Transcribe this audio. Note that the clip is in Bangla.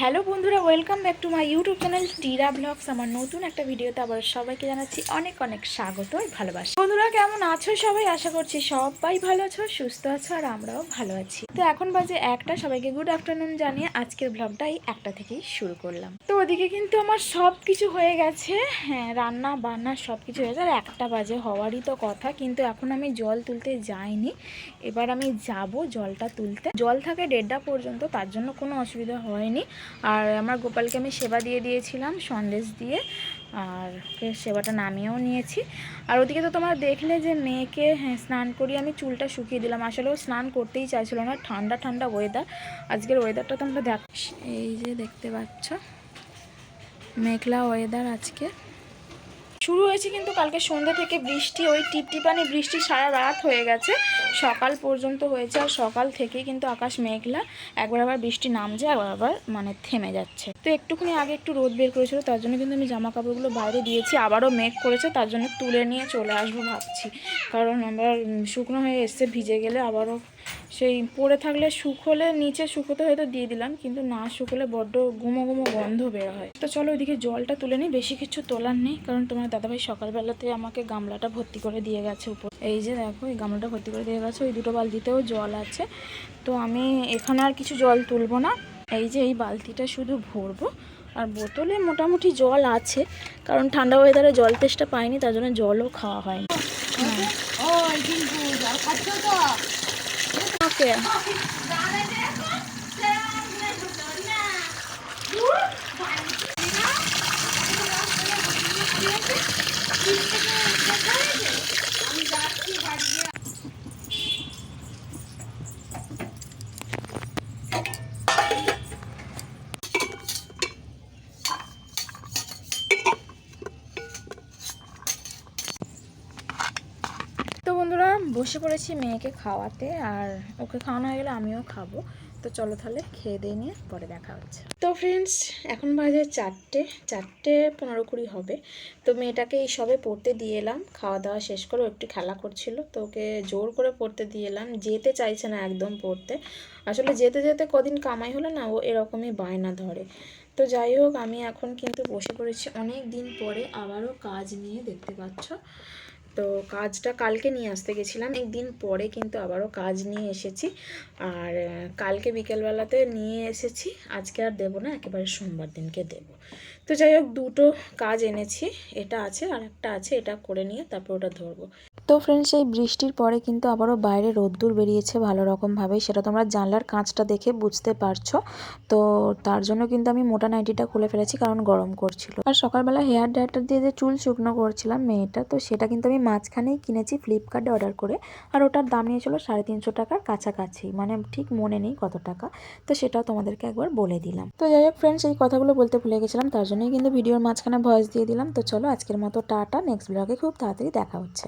হ্যালো বন্ধুরা welcome back to my YouTube channel Tira vlogs আমার নতুন একটা ভিডিওতে আবার সবাইকে জানাচ্ছি অনেক অনেক স্বাগত ভালোবাসা। বন্ধুরা, কেমন আছো সবাই? আশা করছি সবাই ভালো আছো, সুস্থ আছো, আর আমরাও ভালো আছি। তো এখন বাজে একটা, সবাইকে গুড আফটারনুন জানিয়ে আজকের ব্লগটা এই একটা থেকেই শুরু করলাম। তো ওদিকে কিন্তু আমার সব কিছু হয়ে গেছে। হ্যাঁ রান্না বান্না সব কিছু হয়ে গেছে। আর একটা বাজে হওয়ারই তো কথা, কিন্তু এখন আমি জল তুলতে যাইনি। এবার আমি যাব জলটা তুলতে। জল থাকে দেড়টা পর্যন্ত, তার জন্য কোনো অসুবিধা হয়নি। আর আমার গোপালকে আমি সেবা দিয়ে দিয়েছিলাম, সন্দেশ দিয়ে, আর ওকে সেবাটা নামিয়েও নিয়েছি। আর ওদিকে তো তোমরা দেখলে যে মেয়েকে হ্যাঁ স্নান করিয়ে আমি চুলটা শুকিয়ে দিলাম। আসলে ও স্নান করতেই চাইছিল না, ঠান্ডা ঠান্ডা ওয়েদার আজকের ওয়েদারটা তোমরা দেখ। এই যে দেখতে পাচ্ছ, মেঘলা ওয়েদার আজকে। শুরু হয়েছে কিন্তু কালকে সন্ধ্যা থেকে বৃষ্টি, ওই টিপটিপানি বৃষ্টি সারা রাত হয়ে গেছে। সকাল পর্যন্ত হয়েছে আর সকাল থেকেই কিন্তু আকাশ মেঘলা। একবার আবার বৃষ্টি নামছে একবার আবার মানে থেমে যাচ্ছে। তো একটুখানি আগে একটু রোদ বের করেছিল, তার জন্য কিন্তু আমি জামা কাপড়গুলো বাইরে দিয়েছি, আবারও মেঘ করেছে, তার জন্য তুলে নিয়ে চলে আসব ভাবছি। কারণ আমরা শুকনো হয়ে এসছে, ভিজে গেলে আবারও সেই পড়ে থাকলে শুকোলে নিচে শুকোতে হয়তো দিয়ে দিলাম, কিন্তু না শুকোলে বড্ড গুমো গুমো গন্ধ বের হয়। তো চলো ওইদিকে জলটা তুলে নিই, বেশি কিছু তোলার নেই, কারণ তোমার দাদাভাই সকালবেলাতে আমাকে গামলাটা ভর্তি করে দিয়ে গেছে উপর। এই যে দেখো, এই গামলাটা ভর্তি করে দিয়ে গেছে, ওই দুটো বালতিতেও জল আছে। তো আমি এখানে আর কিছু জল তুলবো না। এই যে এই বালতিটা শুধু ভরবো, আর বোতলে মোটামুটি জল আছে, কারণ ঠান্ডা ওয়েদারে জল তেষ্টা পাইনি, তার জন্য জলও খাওয়া হয়নি। ওকে বসে পড়েছি মেয়েকে খাওয়াতে, আর ওকে খাওয়ানো হয়ে গেলে আমিও খাব। তো চলো তাহলে খেয়ে দিয়ে নিয়ে পরে দেখা হচ্ছে। তো ফ্রেন্ডস এখন বাজে চারটে চারটে পনেরো কুড়ি হবে। তো মেয়েটাকে এই সবে পড়তে দিয়ে এলাম, খাওয়া দাওয়া শেষ করে একটু খেলা করছিল। তো ওকে জোর করে পড়তে দিয়ে এলাম, যেতে চাইছে না একদম পড়তে। আসলে যেতে যেতে কদিন কামাই হলো না, ও এরকমই বায়না ধরে। তো যাই হোক, আমি এখন কিন্তু বসে পড়েছি। অনেক দিন পরে আবারও কাজ নিয়ে দেখতে পাচ্ছ। তো কাজটা কালকে নিয়ে আসতে গেছিলাম। একদিন পরে কিন্তু আবারও কাজ নিয়ে এসেছি। আর কালকে বিকেলবেলাতে নিয়ে এসেছি। আজকে আর দেবো না, একেবারে সোমবার দিনকে দেবো। তো যাই হোক, দুটো কাজ এনেছি। এটা আছে আর একটা আছে, এটা করে নিয়ে তারপর ওটা ধরবো। তো ফ্রেন্ডস এই বৃষ্টির পরে কিন্তু আবারও বাইরে রোদ্দুর বেরিয়েছে ভালো রকমভাবে সেটা তোমরা জানলার কাঁচটা দেখে বুঝতে পারছ। তো তার জন্য কিন্তু আমি মোটা নাইটিটা খুলে ফেলেছি, কারণ গরম করছিল। আর সকালবেলা হেয়ার ড্রায়ারটা দিয়ে যে চুল শুকনো করছিলাম মেয়েটা, তো সেটা কিন্তু আমি মাঝখানেই কিনেছি ফ্লিপকার্টে অর্ডার করে। আর ওটার দাম নিয়েছিল সাড়ে তিনশো টাকার কাছাকাছি মানে ঠিক মনে নেই কত টাকা। তো সেটাও তোমাদেরকে একবার বলে দিলাম। তো যাই হোক ফ্রেন্ডস এই কথাগুলো বলতে ভুলে গেছিলাম, তার জন্যই কিন্তু ভিডিওর মাঝখানে ভয়েস দিয়ে দিলাম। তো চলো আজকের মতো টাটা নেক্সট ব্লগে খুব তাড়াতাড়ি দেখা হচ্ছে।